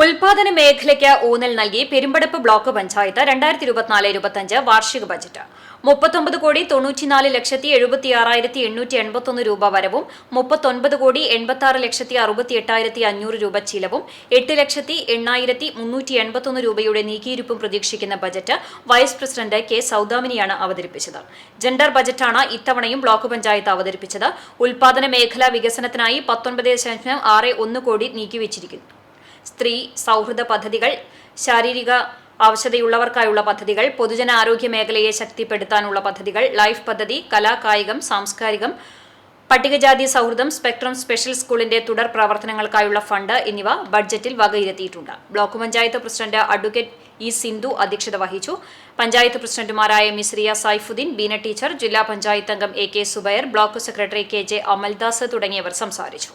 ഉൽപാദന മേഖലയ്ക്ക് ഊന്നൽ നൽകി പെരുമ്പടപ്പ് ബ്ലോക്ക് പഞ്ചായത്ത് രണ്ടായിരത്തി ഇരുപത്തിനാല് ഇരുപത്തിയഞ്ച് വാർഷിക ബജറ്റ്. മുപ്പത്തൊമ്പത് കോടി തൊണ്ണൂറ്റിനാല് ലക്ഷത്തി എഴുപത്തി ആറായിരത്തി എണ്ണൂറ്റി എൺപത്തൊന്ന് രൂപ വരവും മുപ്പത്തൊൻപത് കോടി എൺപത്തി ആറ് ലക്ഷത്തി അറുപത്തി എട്ടായിരത്തി അഞ്ഞൂറ് രൂപ ചിലവും എട്ട് ലക്ഷത്തി എണ്ണായിരത്തി മുന്നൂറ്റി എൺപത്തൊന്ന് രൂപയുടെ നീക്കിയിരുപ്പും പ്രതീക്ഷിക്കുന്ന ബജറ്റ് വൈസ് പ്രസിഡന്റ് കെ സൗദാമിനിയാണ് അവതരിപ്പിച്ചത്. ജെൻഡർ ബജറ്റാണ് ഇത്തവണയും ബ്ലോക്ക് പഞ്ചായത്ത് അവതരിപ്പിച്ചത്. ഉൽപാദന മേഖലാ വികസനത്തിനായി പത്തൊൻപത് ദശാംശം ആറ് ഒന്ന് കോടി നീക്കിവച്ചിരിക്കുന്നു. സ്ത്രീ സൗഹൃദ പദ്ധതികൾ ശാരീരിക ആവശ്യതയുള്ളവർക്കായുള്ള പദ്ധതികൾ പൊതുജന ആരോഗ്യ മേഖലയെ ശക്തിപ്പെടുത്താനുള്ള പദ്ധതികൾ ലൈഫ് പദ്ധതി കലാ കായികം സാംസ്കാരികം പട്ടികജാതി സൗഹൃദം സ്പെക്ട്രം സ്പെഷ്യൽ സ്കൂളിന്റെ തുടർ പ്രവർത്തനങ്ങൾക്കായുള്ള ഫണ്ട് എന്നിവ ബഡ്ജറ്റിൽ വകയിരുത്തിയിട്ടുണ്ട്. Block panchayat president advocate E Sindhu അധ്യക്ഷത വഹിച്ചു. പഞ്ചായത്ത് പ്രസിഡന്റുമാരായ മിസ്രിയ സൈഫുദ്ദീൻ ബീന ടീച്ചർ ജില്ലാ പഞ്ചായത്ത് അംഗം A K Subair block secretary K J Amaldas തുടങ്ങിയവർ സംസാരിച്ചു.